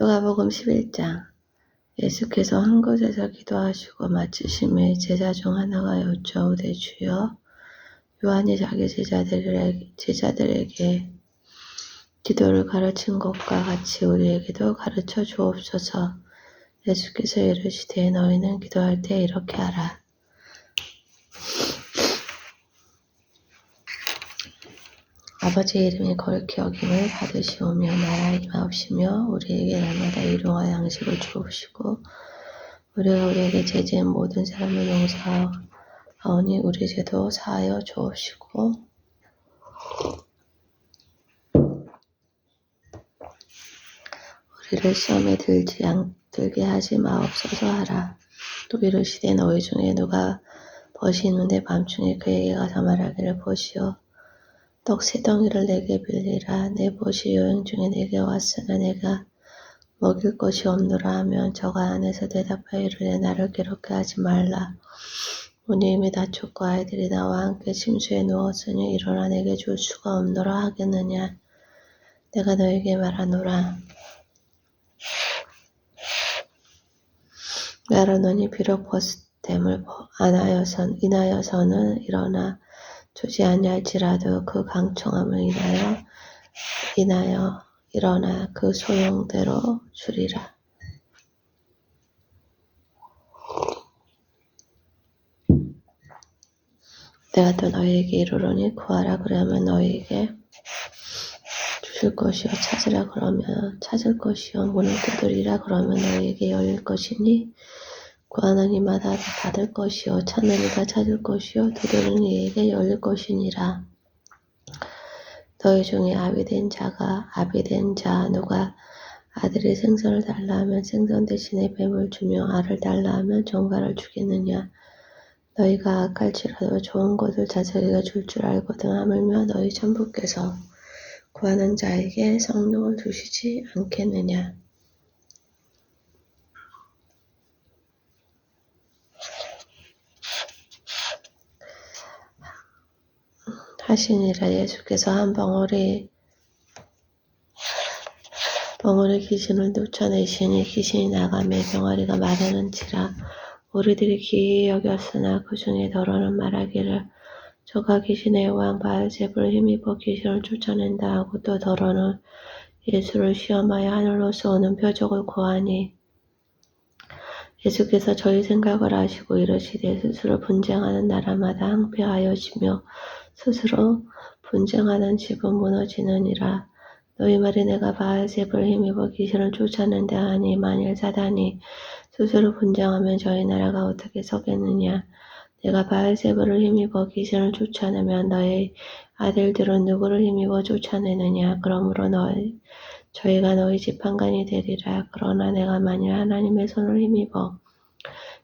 누가복음 11장. 예수께서 한 곳에서 기도하시고 마치심에 제자 중 하나가 여쭈어오되 주여 요한이 자기 제자들에게, 제자들에게 기도를 가르친 것과 같이 우리에게도 가르쳐 주옵소서. 예수께서 이르시되 너희는 기도할 때 이렇게 하라 아버지의 이름이 거룩히 여김을 받으시오며 나라 임하옵시며 우리에게 날마다 일용할 양식을 주옵시고 우리가 우리에게 제재한 모든 사람을 용서하오니 우리 죄도 사하여 주옵시고. 우리를 시험에 들지 않, 들게 하지 마옵소서 하라. 또 이르시되 너희 중에 누가 벗이 있는데 밤중에 그에게 가서 말하기를 보시오 떡세 덩이를 내게 빌리라. 내 벗이 여행 중에 내게 왔으나 내가 먹일 것이 없노라 하면 저가 안에서 대답하여 이르되 나를 괴롭게 하지 말라. 오니 이미 다쳤고 아이들이 나와 함께 침수에 누웠으니 일어나 내게 줄 수가 없노라 하겠느냐. 내가 너에게 말하노라. 말하노니 비록 벗됨을 안하여선 인하여서는 일어나 주지 아니할지라도 그 강청함을 인하여 인하여 일어나 그 소용대로 주리라. 내가 또 너희에게 이르노니 구하라 그러면 너희에게 주실 것이요 찾으라 그러면 찾을 것이요 문을 두드리라 그러면 너희에게 열릴 것이니 구하는 이마다 받을 것이요 찾는 이가 찾을 것이요 두드리는 이에게 열릴 것이니라. 너희 중에 아비 된 자가 아비 된 자 누가 아들이 생선을 달라 하면 생선 대신에 뱀을 주며 알을 달라 하면 정갈을 주겠느냐? 너희가 악할지라도 좋은 것을 자식에게 줄줄 알거든 하물며 너희 천부께서 구하는 자에게 성령을 주시지 않겠느냐 하시니라 예수께서 한 벙어리 벙어리 귀신을 쫓아내시니 귀신이 나가매 병아리가 마르는지라 우리들이 기이 여겼으나 그 중에 더러는 말하기를 저가 귀신의 왕 바알제불을 힘입어 귀신을 쫓아낸다 하고 또 더러는 예수를 시험하여 하늘로서 오는 표적을 구하니 예수께서 저희 생각을 아시고 이르시되 스스로 분쟁하는 나라마다 항폐하여지며 스스로 분쟁하는 집은 무너지느니라. 너희 말이 내가 바알제불 힘입어 귀신을 쫓았는데 하니 만일 사단이 스스로 분쟁하면 저희 나라가 어떻게 서겠느냐. 내가 바알제불을 힘입어 귀신을 쫓아내면 너희 아들들은 누구를 힘입어 쫓아내느냐. 그러므로 너희 저희가 너희 지판관이 되리라. 그러나 내가 만일 하나님의 손을 힘입어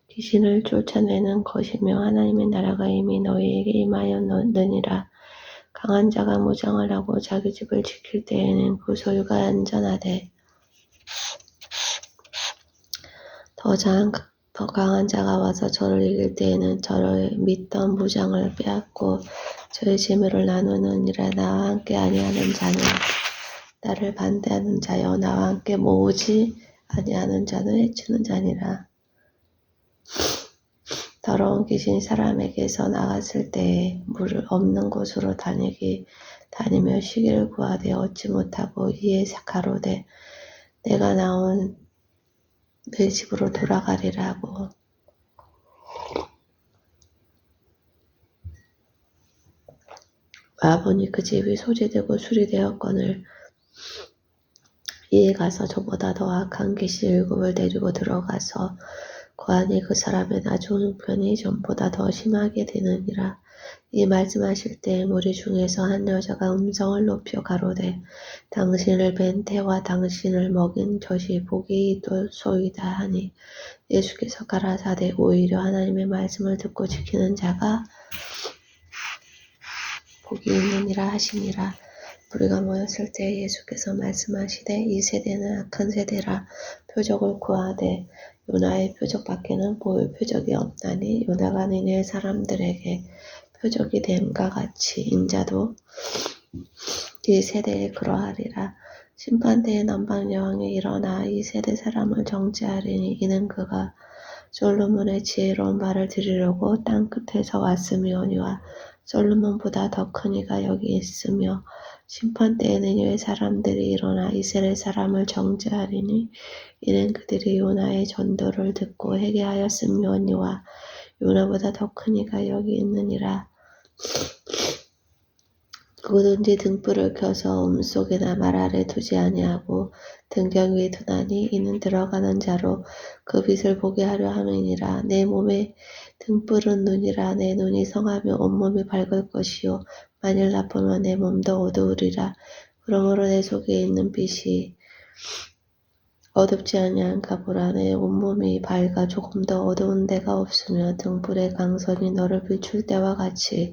귀신을 쫓아내는 것이며 하나님의 나라가 이미 너희에게 임하였느니라. 강한 자가 무장을 하고 자기 집을 지킬 때에는 그 소유가 안전하되 더, 장, 더 강한 자가 와서 저를 이길 때에는 저를 믿던 무장을 빼앗고 저의 재물을 나누느니라 나와 함께 아니하는 자는 나를 반대하는 자여 나와 함께 모으지 아니하는 자는 해치는 자니라. 더러운 귀신이 사람에게서 나갔을 때에 물 없는 곳으로 다니기 다니며 쉬기를 구하되 얻지 못하고 이에 가로되 내가 나온 내 집으로 돌아가리라고 와보니 그 집이 소재되고 수리되었거늘 이에 가서 저보다 더 악한 귀신 일곱을 데리고 들어가서 고안이 그 사람의 나중 형편이 전보다 더 심하게 되느니라. 이 말씀하실 때 무리 중에서 한 여자가 음성을 높여 가로되 당신을 뵌 태와 당신을 먹인 젖이 복이 있소이다 하니 예수께서 가라사대 오히려 하나님의 말씀을 듣고 지키는 자가 복이 있느니라 하시니라. 우리가 모였을 때 예수께서 말씀하시되 이 세대는 악한 세대라 표적을 구하되 요나의 표적밖에는 보일 표적이 없나니 요나가 니네 사람들에게 표적이 됨과 같이 인자도 이 세대에 그러하리라. 심판대에 남방 여왕이 일어나 이 세대 사람을 정죄하리니 이는 그가 솔로몬의 지혜로운 말을 들으려고 땅 끝에서 왔음이오니와 솔로몬보다 더 큰 이가 여기 있으며 심판 때에는 이의 사람들이 일어나 이스라엘 사람을 정죄하리니 이는 그들이 요나의 전도를 듣고 회개하였음이오니와 요나보다 더 큰 이가 여기 있느니라. 누구든지 등불을 켜서 음속이나 말 아래 두지 아니하고 등경 위에 두나니 이는 들어가는 자로 그 빛을 보게 하려 함이니라. 내 몸에 등불은 눈이라. 내 눈이 성하며 온몸이 밝을 것이요. 만일 나쁘면 내 몸도 어두우리라. 그러므로 내 속에 있는 빛이 어둡지 아니한가 보라. 내 온몸이 밝아 조금 더 어두운 데가 없으며 등불의 강선이 너를 비출 때와 같이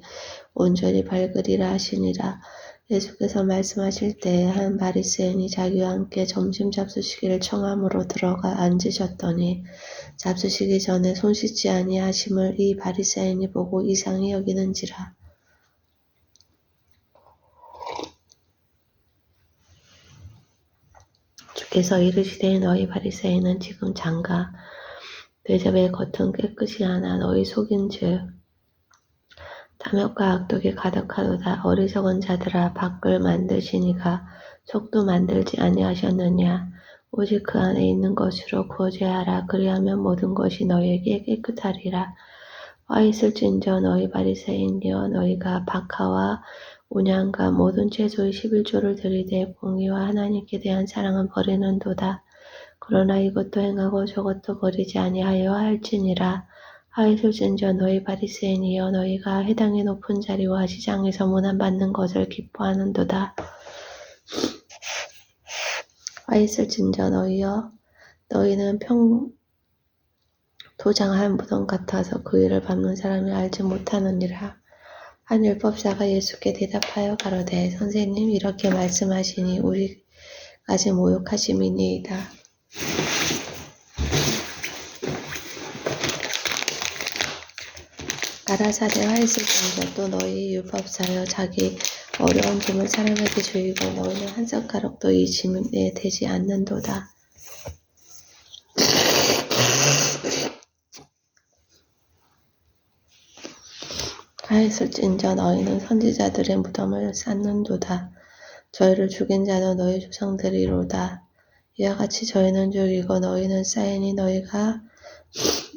온전히 밝으리라 하시니라. 예수께서 말씀하실 때에 한 바리새인이 자기와 함께 점심 잡수시기를 청함으로 들어가 앉으셨더니 잡수시기 전에 손 씻지 아니하심을 이 바리새인이 보고 이상히 여기는지라 주께서 이르시되 너희 바리새인은 지금 장가 대접의 겉은 깨끗이 하나 너희 속인 즉 탐욕과 악독이 가득하도다. 어리석은 자들아 밖을 만드시니가 속도 만들지 아니하셨느냐? 오직 그 안에 있는 것으로 구제하라. 그리하면 모든 것이 너희에게 깨끗하리라. 와 있을진저 너희 바리새인이여 너희가 박하와 온양과 모든 채소의 11조를 들이대 공의와 하나님께 대한 사랑은 버리는도다. 그러나 이것도 행하고 저것도 버리지 아니하여 할지니라. 하이솔진저 너희 바리새인이여 너희가 해당의 높은 자리와 시장에서 문안받는 것을 기뻐하는도다. 하이솔진저 너희여 너희는 평 도장한 무덤 같아서 그 일을 밟는 사람이 알지 못하느니라. 한 율법사가 예수께 대답하여 가로되 선생님 이렇게 말씀하시니 우리까지 모욕하심이니이다. 가라사대 화이스군자 또 너희 율법사여 자기 어려운 짐을 사람에게 주이고 너희는 한 숟가락도 이 짐에 되지 않는도다. 하였을진저 너희는 선지자들의 무덤을 쌓는도다. 저희를 죽인 자는 너희 조상들이로다. 이와 같이 저희는 죽이고 너희는 쌓이니 너희가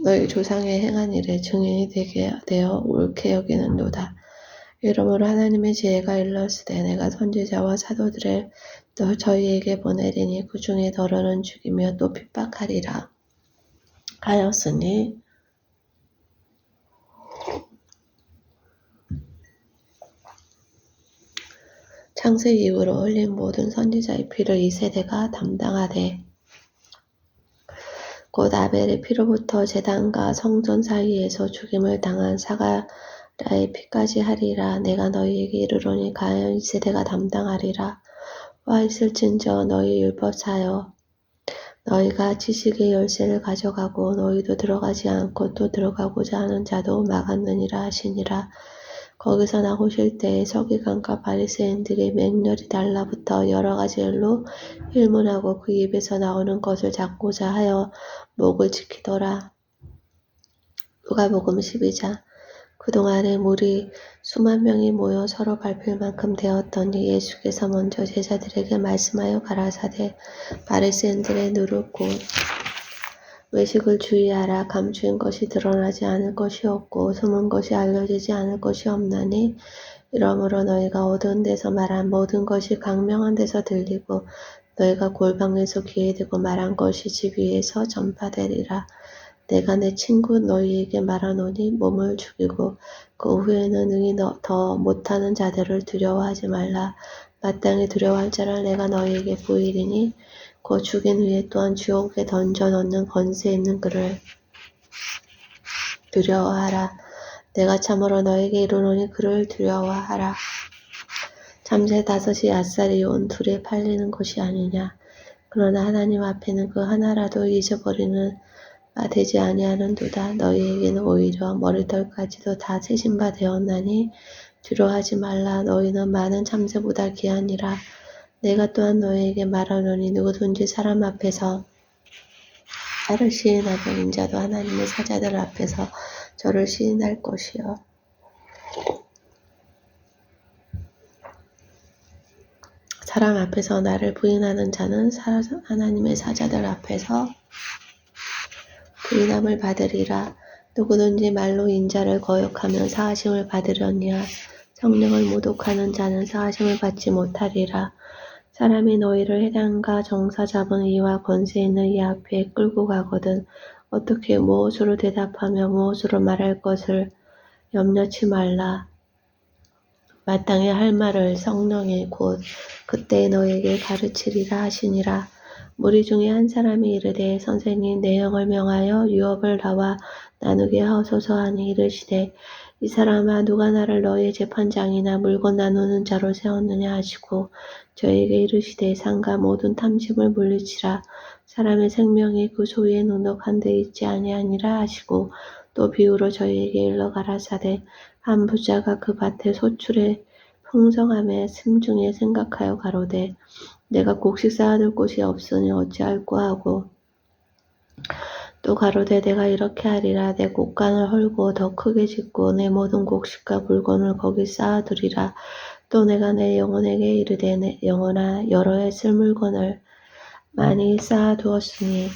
너희 조상의 행한 일에 증인이 되게 되어 옳게 여기는도다. 이러므로 하나님의 지혜가 일렀으되 내가 선지자와 사도들을 너 저희에게 보내리니 그 중에 더러는 죽이며 또 핍박하리라 하였으니 창세 이후로 흘린 모든 선지자의 피를 이 세대가 담당하되 곧 아벨의 피로부터 제단과 성전 사이에서 죽임을 당한 사가라의 피까지 하리라. 내가 너희에게 이르노니 과연 이 세대가 담당하리라. 와 있을진저 너희 율법사여 너희가 지식의 열쇠를 가져가고 너희도 들어가지 않고 또 들어가고자 하는 자도 막았느니라 하시니라 거기서 나오실 때에 서기관과 바리새인들이 맹렬히 달라붙어 여러 가지 일로 일문하고 그 입에서 나오는 것을 잡고자 하여 목을 지키더라. 누가복음 12장 그동안에 물이 수만 명이 모여 서로 밟힐 만큼 되었더니 예수께서 먼저 제자들에게 말씀하여 가라사대 바리새인들의 누를 곧 외식을 주의하라 감추인 것이 드러나지 않을 것이 없고 숨은 것이 알려지지 않을 것이 없나니 이러므로 너희가 어두운 데서 말한 모든 것이 강명한 데서 들리고 너희가 골방에서 귀에 대고 말한 것이 집 위에서 전파되리라. 내가 내 친구 너희에게 말하노니 몸을 죽이고 그 후에는 능히 더 못하는 자들을 두려워하지 말라. 마땅히 두려워할 자를 내가 너희에게 보이리니 곧 죽인 후에 또한 지옥에 던져 넣는 권세 있는 그를 두려워하라. 내가 참으로 너에게 이르노니 그를 두려워하라. 참새 다섯이 아싸리 온 둘에 팔리는 것이 아니냐. 그러나 하나님 앞에는 그 하나라도 잊어버리는 바 되지 아니하는도다. 너희에게는 오히려 머리털까지도 다 세신 바 되었나니 두려워하지 말라. 너희는 많은 참새보다 귀하니라. 내가 또한 너희에게 말하노니 누구든지 사람 앞에서 나를 시인하며 인자도 하나님의 사자들 앞에서 저를 시인할 것이요 사람 앞에서 나를 부인하는 자는 사- 하나님의 사자들 앞에서 부인함을 받으리라. 누구든지 말로 인자를 거역하면 사하심을 받으려니와 성령을 모독하는 자는 사하심을 받지 못하리라. 사람이 너희를 해당과 정사 잡은 이와 권세 있는 이 앞에 끌고 가거든 어떻게 무엇으로 대답하며 무엇으로 말할 것을 염려치 말라. 마땅히 할 말을 성령이 곧 그때 너에게 가르치리라 하시니라. 무리 중에 한 사람이 이르되 선생님 내 영을 명하여 유업을 나와 나누게 하소서 하니 이르시되 이 사람아 누가 나를 너희의 재판장이나 물건 나누는 자로 세웠느냐 하시고 저에게 이르시되 상가 모든 탐심을 물리치라. 사람의 생명이 그 소유에 넉넉한 데 있지 아니하니라 하시고 또 비유로 저희에게 일러 가라사대. 한 부자가 그 밭의 소출의 풍성함에 심중에 생각하여 가로되 내가 곡식 쌓아둘 곳이 없으니 어찌할꼬 하고 또 가로되 내가 이렇게 하리라. 내 곡간을 헐고 더 크게 짓고 내 모든 곡식과 물건을 거기 쌓아두리라. 또 내가 내 영혼에게 이르되 내 영혼아 여러 해 쓸 물건을 많이 쌓아두었으니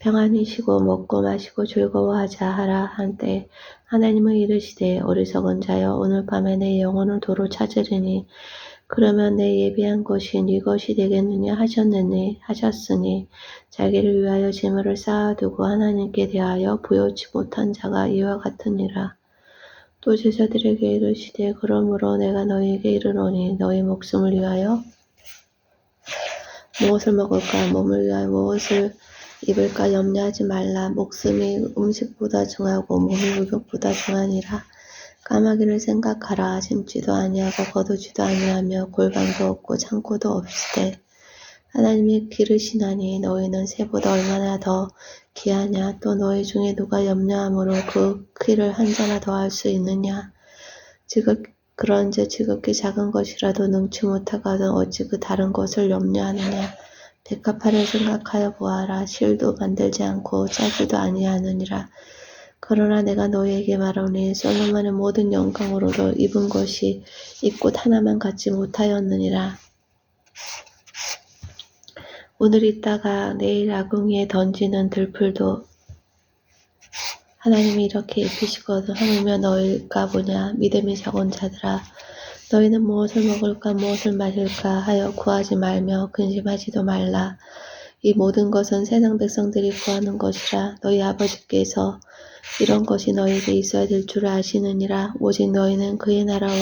평안히 쉬고 먹고 마시고 즐거워하자 하라 한때 하나님은 이르시되 어리석은 자여 오늘 밤에 내 영혼을 도로 찾으리니 그러면 내 예비한 것이 네 것이 되겠느냐 하셨느니 하셨으니 자기를 위하여 재물을 쌓아두고 하나님께 대하여 부여치 못한 자가 이와 같으니라. 또 제자들에게 이르시되 그러므로 내가 너희에게 이르노니 너희 목숨을 위하여 무엇을 먹을까? 몸을 위하여 무엇을 입을까? 염려하지 말라. 목숨이 음식보다 중하고 몸이 의복보다 중하니라 까마귀를 생각하라 심지도 아니하고 거두지도 아니하며 골방도 없고 창고도 없으되 하나님이 기르시나니 너희는 새보다 얼마나 더 귀하냐? 또 너희 중에 누가 염려함으로 그 키를 한 자나 더 할 수 있느냐? 지극 그런즉 지극히 작은 것이라도 능치 못하거든 어찌 그 다른 것을 염려하느냐? 백합화를 생각하여 보아라. 실도 만들지 않고 짜지도 아니하느니라 그러나 내가 너희에게 말하노니 솔로몬의 모든 영광으로도 입은 것이 입꽃 하나만 갖지 못하였느니라. 오늘 있다가 내일 아궁이에 던지는 들풀도 하나님이 이렇게 입히시거든 하물며 너희가 보냐? 믿음이 적은 자들아 너희는 무엇을 먹을까? 무엇을 마실까? 하여 구하지 말며 근심하지도 말라. 이 모든 것은 세상 백성들이 구하는 것이라 너희 아버지께서 이런 것이 너희에게 있어야 될 줄 아시느니라. 오직 너희는 그의 나라와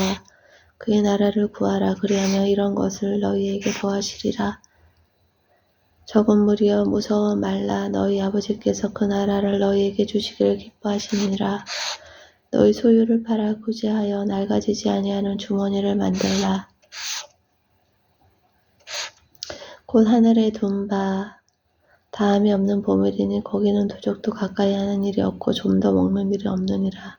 그의 나라를 구하라. 그리하며 이런 것을 너희에게 더하시리라. 적은 무리여 무서워 말라. 너희 아버지께서 그 나라를 너희에게 주시기를 기뻐하시니라. 너희 소유를 팔아 구제하여 낡아지지 아니하는 주머니를 만들라. 곧 하늘에 둔 바 다함이 없는 보물이니 거기는 도적도 가까이 하는 일이 없고 좀 더 먹는 일이 없느니라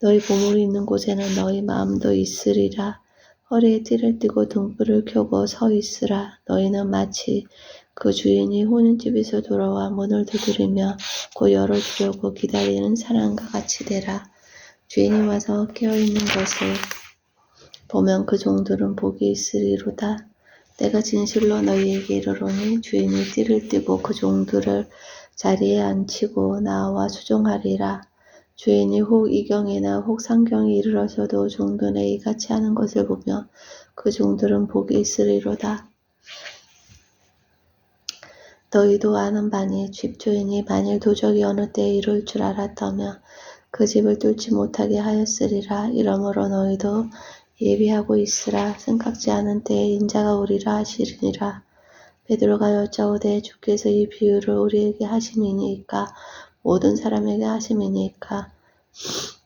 너희 보물이 있는 곳에는 너희 마음도 있으리라 허리에 띠를 띠고 등불을 켜고 서 있으라 너희는 마치 그 주인이 혼인집에서 돌아와 문을 두드리며 곧 열어주려고 기다리는 사람과 같이 되라. 주인이 와서 깨어있는 것을 보면 그 종들은 복이 있으리로다. 내가 진실로 너희에게 이르노니 주인이 띠를 띠고 그 종들을 자리에 앉히고 나와 수종하리라. 주인이 혹 이경이나 혹 상경에 이르러서도 종들의 이같이 하는 것을 보며 그 종들은 복이 있으리로다. 너희도 아는 바니 집주인이 만일 도적이 어느 때에 이룰 줄 알았다면 그 집을 뚫지 못하게 하였으리라. 이러므로 너희도 예비하고 있으라. 생각지 않은 때에 인자가 오리라 하시리니라. 베드로가 여짜오되 주께서 이 비유를 우리에게 하심이니까 모든 사람에게 하심이니까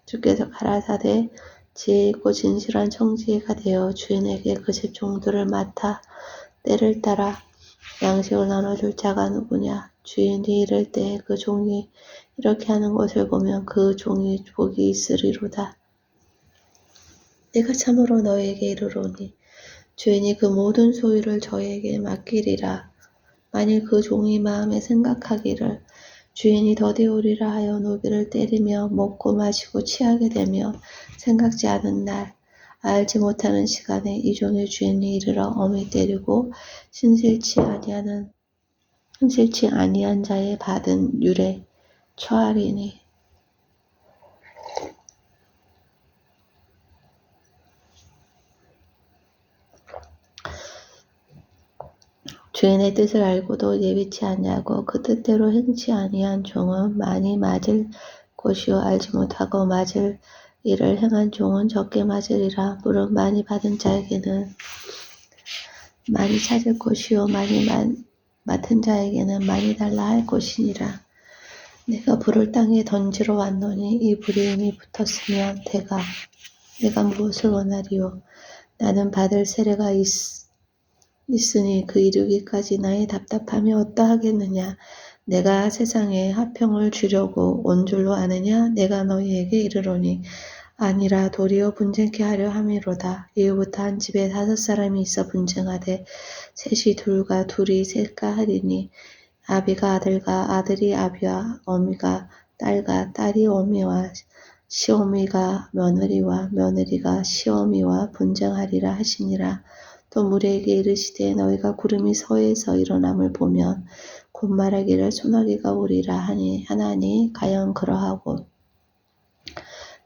주께서 가라사대 지혜 있고 진실한 청지기가 되어 주인에게 그 집 종들을 맡아 때를 따라 양식을 나눠줄 자가 누구냐? 주인이 이를 때그 종이 이렇게 하는 것을 보면 그 종이 복이 있으리로다. 내가 참으로 너희에게 이르노니 주인이 그 모든 소유를 저에게 맡기리라. 만일 그 종이 마음에 생각하기를 주인이 더디오리라 하여 노비를 때리며 먹고 마시고 취하게 되며 생각지 않은 날 알지 못하는 시간에 이 종의 주인이 이르러 어미 때리고 신실치 아니하는 신실치 아니한 자의 받은 율에 처하리니 주인의 뜻을 알고도 예비치 아니하고 그 뜻대로 행치 아니한 종은 많이 맞을 것이요 알지 못하고 맞을 일을 행한 종은 적게 맞으리라. 물은 많이 받은 자에게는 많이 찾을 것이요 많이 마, 맡은 자에게는 많이 달라 할 것이니라. 내가 불을 땅에 던지러 왔노니 이 불이 이미 붙었으면 대가 내가 무엇을 원하리요 나는 받을 세례가 있, 있으니 그 이르기까지 나의 답답함이 어떠하겠느냐? 내가 세상에 화평을 주려고 온 줄로 아느냐? 내가 너희에게 이르노니 아니라 도리어 분쟁케 하려 함이로다. 이후부터 한 집에 다섯 사람이 있어 분쟁하되 셋이 둘과 둘이 셋과 하리니 아비가 아들과 아들이 아비와 어미가 딸과 딸이 어미와 시어미가 며느리와 며느리가 시어미와 분쟁하리라 하시니라 또 무리에게 이르시되 너희가 구름이 서에서 일어남을 보면 곧 말하기를 소나기가 오리라 하니 하나니 가연 그러하고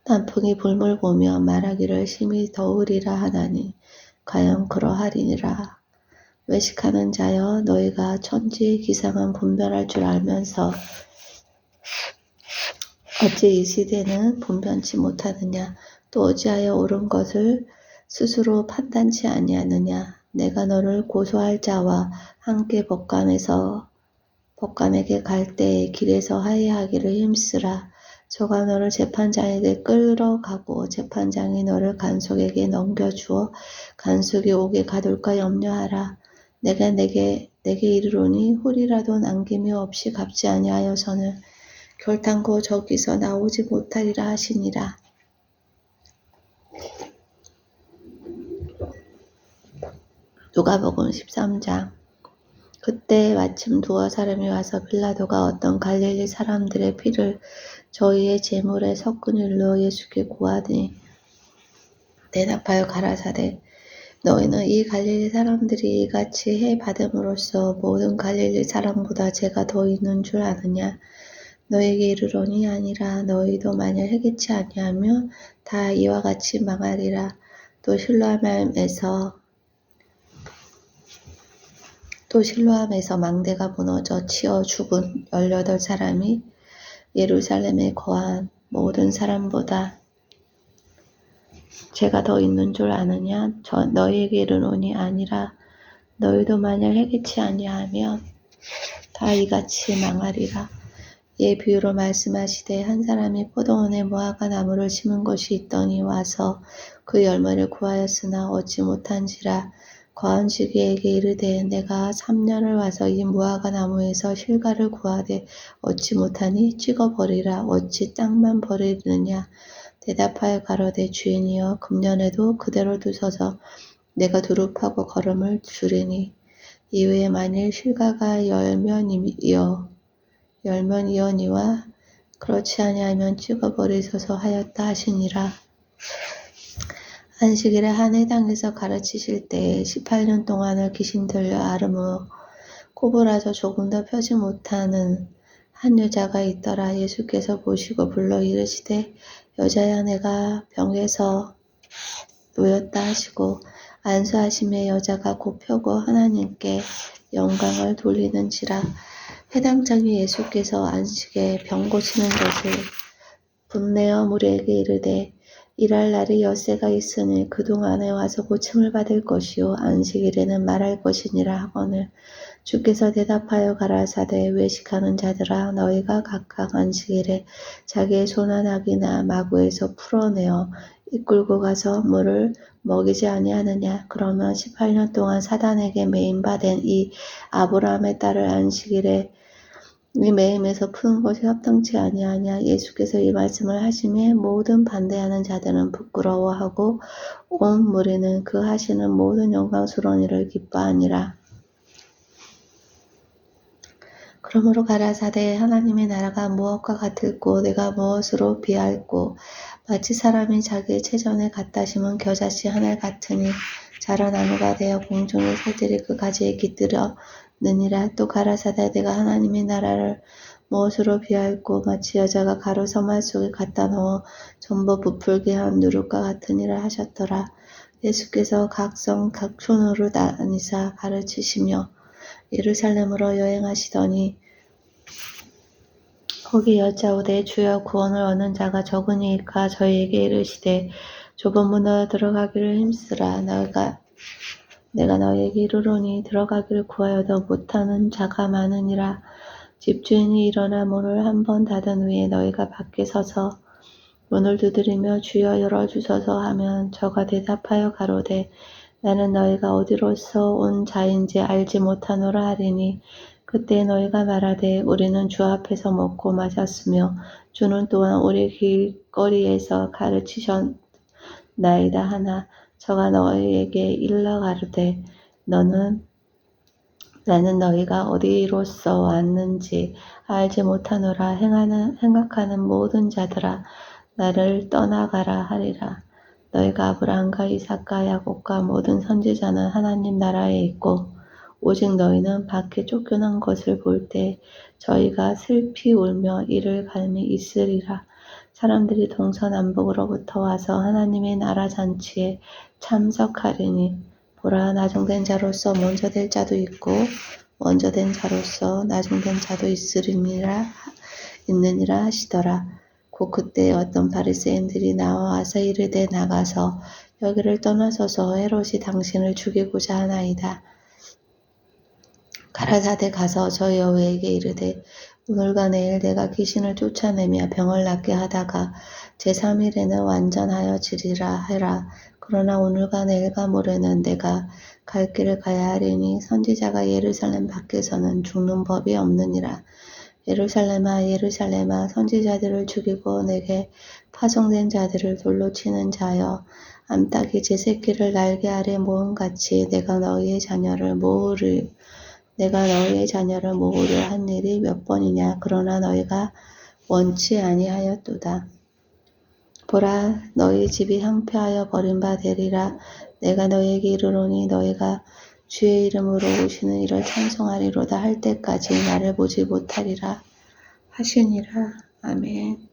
단풍이 불물 보며 말하기를 심히 더우리라 하나니 가연 그러하리니라. 외식하는 자여 너희가 천지의 기상은 분별할 줄 알면서 어찌 이 시대는 분변치 못하느냐? 또 어찌하여 옳은 것을 스스로 판단치 아니하느냐. 내가 너를 고소할 자와 함께 법관에서 법관에게 갈 때에 길에서 하회하기를 힘쓰라. 저가 너를 재판장에게 끌어가고 재판장이 너를 간속에게 넘겨주어 간속이 오게 가둘까 염려하라. 내가 내게 내게 이르노니 훌이라도 남김이 없이 갚지 아니하여서는 결단코 저기서 나오지 못하리라 하시니라. 누가복음 13장. 그때 마침 두어 사람이 와서 빌라도가 어떤 갈릴리 사람들의 피를 저희의 제물에 섞은 일로 예수께 구하니 대답하여 가라사대 너희는 이 갈릴리 사람들이 이같이 해 받음으로써 모든 갈릴리 사람보다 제가 더 있는 줄 아느냐? 너에게 이르러니 아니라 너희도 만일 해겠지 아니하면 다 이와 같이 망하리라. 또 실로암에서 또 실로암에서 망대가 무너져 치어 죽은 열여덟 사람이 예루살렘에 거한 모든 사람보다 제가 더 있는 줄 아느냐? 저 너희에게 이르노니 아니라 너희도 만일 해겠지 아니하면 다 이같이 망하리라. 예 비유로 말씀하시되 한 사람이 포도원에 무화과 나무를 심은 것이 있더니 와서 그 열매를 구하였으나 얻지 못한지라 과언시기에게 이르되 내가 3년을 와서 이 무화과 나무에서 실과를 구하되 얻지 못하니 찍어버리라 어찌 땅만 버리느냐 대답하여 가로되 주인이여 금년에도 그대로 두소서 내가 두릅하고 걸음을 줄이니 이후에 만일 실과가 열면이여 열면이여니와 그렇지 아니하면 찍어버리소서 하였다 하시니라. 안식일에 한 해당에서 가르치실 때에 18년 동안을 귀신 들려 아르무 코골아서 조금 더 펴지 못하는 한 여자가 있더라. 예수께서 보시고 불러 이르시되 여자야 내가 병에서 놓였다 하시고 안수하심에 여자가 곧 펴고 하나님께 영광을 돌리는지라 해당장에 예수께서 안식에 병 고치는 것을 분내어 무리에게 이르되 일할 날이 엿새가 있으니 그동안에 와서 고침을 받을 것이요 안식일에는 말할 것이니라 하거늘. 주께서 대답하여 가라사대 외식하는 자들아 너희가 각각 안식일에 자기의 손안악이나 마구에서 풀어내어 이끌고 가서 물을 먹이지 아니하느냐? 그러면 18년 동안 사단에게 메인바된 이 아브라함의 딸을 안식일에 이 매임에서 푸는 것이 합당치 아니하냐 예수께서 이 말씀을 하심에 모든 반대하는 자들은 부끄러워하고 온 무리는 그 하시는 모든 영광스러운 일을 기뻐하니라. 그러므로 가라사대 하나님의 나라가 무엇과 같을꼬 내가 무엇으로 비할꼬 마치 사람이 자기의 체전에 갖다 심은 겨자씨 하늘 같으니 자라 나무가 되어 공중의 새들이 그 가지에 깃들었느니라. 또 가라사대 내가 하나님의 나라를 무엇으로 비할꼬 마치 여자가 가루 서말 속에 갖다 넣어 전부 부풀게 한 누룩과 같으니라 하셨더라. 예수께서 각성 각촌으로 다니사 가르치시며 예루살렘으로 여행하시더니 거기 여짜오되 주여 구원을 얻는 자가 적으니까 저희에게 이르시되 좁은 문으로 들어가기를 힘쓰라. 너희가 내가 너희에게 이르노니 들어가기를 구하여도 못하는 자가 많으니라. 집주인이 일어나 문을 한 번 닫은 후에 너희가 밖에 서서 문을 두드리며 주여 열어주소서 하면 저가 대답하여 가로되 나는 너희가 어디로서 온 자인지 알지 못하노라 하리니 그때 너희가 말하되 우리는 주 앞에서 먹고 마셨으며 주는 또한 우리 길거리에서 가르치셨나이다 하나 저가 너희에게 일러 가로되 너는 나는 너희가 어디로서 왔는지 알지 못하노라. 행하는 행악하는 모든 자들아 나를 떠나가라 하리라. 너희가 아브라함과 이삭과 야곱과 모든 선지자는 하나님 나라에 있고 오직 너희는 밖에 쫓겨난 것을 볼 때 저희가 슬피 울며 이를 갈미 있으리라 사람들이 동서남북으로부터 와서 하나님의 나라 잔치에 참석하리니 보라 나중된 자로서 먼저 될 자도 있고 먼저 된 자로서 나중된 자도 있으리니라 있느니라 하시더라 곧 그때 어떤 바리새인들이 나와서 이르되 나가서 여기를 떠나서서 헤롯이 당신을 죽이고자 하나이다. 가라사대 가서 저 여호에게 이르되 오늘과 내일 내가 귀신을 쫓아내며 병을 낫게 하다가 제3일에는 완전하여 지리라 해라. 그러나 오늘과 내일과 모레는 내가 갈 길을 가야 하리니 선지자가 예루살렘 밖에서는 죽는 법이 없느니라. 예루살렘아 예루살렘아 선지자들을 죽이고 내게 파송된 자들을 돌로 치는 자여 암탉이 제 새끼를 날개 아래 모음같이 내가 너희의 자녀를 모으려 내가 너희의 자녀를 모으려 한 일이 몇 번이냐 그러나 너희가 원치 아니하였도다 보라 너희 집이 황폐하여 버림바 되리라 내가 너희에게 이르노니 너희가 주의 이름으로 오시는 이를 찬송하리로다 할 때까지 나를 보지 못하리라 하시니라. 아멘.